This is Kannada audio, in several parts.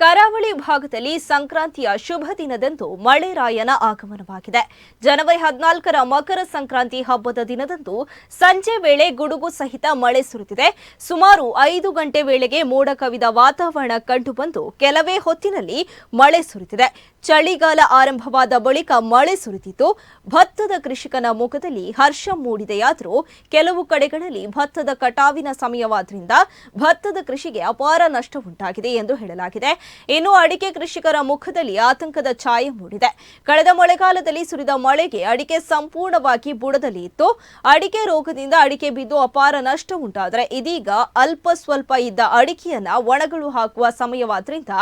ಕರಾವಳಿ ಭಾಗದಲ್ಲಿ ಸಂಕ್ರಾಂತಿಯ ಶುಭ ದಿನದಂದು ಮಳೆರಾಯನ ಆಗಮನವಾಗಿದೆ. ಜನವರಿ ಹದಿನಾಲ್ಕರ ಮಕರ ಸಂಕ್ರಾಂತಿ ಹಬ್ಬದ ದಿನದಂದು ಸಂಜೆ ವೇಳೆ ಗುಡುಗು ಸಹಿತ ಮಳೆ ಸುರಿದಿದೆ. ಸುಮಾರು ಐದು ಗಂಟೆ ವೇಳೆಗೆ ಮೋಡ ಕವಿದ ವಾತಾವರಣ ಕಂಡುಬಂದು ಕೆಲವೇ ಹೊತ್ತಿನಲ್ಲಿ ಮಳೆ ಸುರಿದಿದೆ. ಚಳಿಗಾಲ ಆರಂಭವಾದ ಬಳಿಕ ಮಳೆ ಸುರಿದಿದ್ದು, ಭತ್ತದ ಕೃಷಿಕನ ಮುಖದಲ್ಲಿ ಹರ್ಷ ಮೂಡಿದೆಯಾದರೂ ಕೆಲವು ಕಡೆಗಳಲ್ಲಿ ಭತ್ತದ ಕಟಾವಿನ ಸಮಯವಾದ್ರಿಂದ ಭತ್ತದ ಕೃಷಿಗೆ ಅಪಾರ ನಷ್ಟ ಉಂಟಾಗಿದೆ ಎಂದು ಹೇಳಲಾಗಿದೆ. ಇನ್ನು ಅಡಿಕೆ ಕೃಷಿಕರ ಮುಖದಲ್ಲಿ ಆತಂಕದ ಛಾಯೆ ಮೂಡಿದೆ. ಕಳೆದ ಮಳೆಗಾಲದಲ್ಲಿ ಸುರಿದ ಮಳೆಗೆ ಅಡಿಕೆ ಸಂಪೂರ್ಣವಾಗಿ ಬುಡದಲ್ಲಿ ಇತ್ತು. ಅಡಿಕೆ ರೋಗದಿಂದ ಅಡಿಕೆ ಬಿದ್ದು ಅಪಾರ ನಷ್ಟ ಉಂಟಾದರೆ ಇದೀಗ ಅಲ್ಪ ಸ್ವಲ್ಪ ಇದ್ದ ಅಡಿಕೆಯನ್ನ ಒಣಗಳು ಹಾಕುವ ಸಮಯವಾದ್ರಿಂದ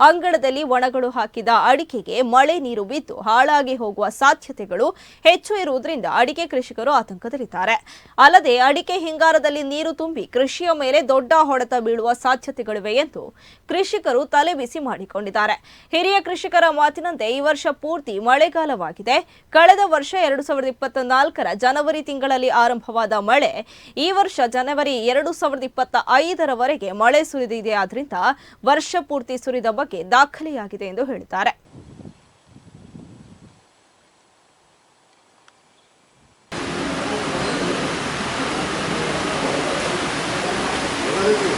ಅಂಗಳದಲ್ಲಿ ಒಣಗಳು ಹಾಕಿದ ಅಡಿಕೆಗೆ ಮಳೆ ನೀರು ಬಿದ್ದು ಹಾಳಾಗಿ ಹೋಗುವ ಸಾಧ್ಯತೆಗಳು ಹೆಚ್ಚು ಇರುವುದರಿಂದ ಅಡಿಕೆ ಕೃಷಿಕರು ಆತಂಕದಲ್ಲಿದ್ದಾರೆ. ಅಲ್ಲದೆ ಅಡಿಕೆ ಹಿಂಗಾರದಲ್ಲಿ ನೀರು ತುಂಬಿ ಕೃಷಿಯ ಮೇಲೆ ದೊಡ್ಡ ಹೊಡೆತ ಬೀಳುವ ಸಾಧ್ಯತೆಗಳಿವೆ ಎಂದು ಕೃಷಿಕರು ತಲೆಬಿಸಿ ಮಾಡಿಕೊಂಡಿದ್ದಾರೆ. ಹಿರಿಯ ಕೃಷಿಕರ ಮಾತಿನಂತೆ ಈ ವರ್ಷ ಪೂರ್ತಿ ಮಳೆಗಾಲವಾಗಿದೆ. ಕಳೆದ ವರ್ಷ ಎರಡು ಸಾವಿರದ ಇಪ್ಪತ್ತ ನಾಲ್ಕರ ಜನವರಿ ತಿಂಗಳಲ್ಲಿ ಆರಂಭವಾದ ಮಳೆ ಈ ವರ್ಷ ಜನವರಿ ಎರಡು ಸಾವಿರದ ಇಪ್ಪತ್ತ ಐದರವರೆಗೆ ಮಳೆ ಸುರಿದಿದೆ. ಆದ್ರಿಂದ ವರ್ಷ ಪೂರ್ತಿ ಸುರಿದ ಬಗ್ಗೆ ದಾಖಲೆಯಾಗಿದೆ ಎಂದು ಹೇಳಿದ್ದಾರೆ. 네.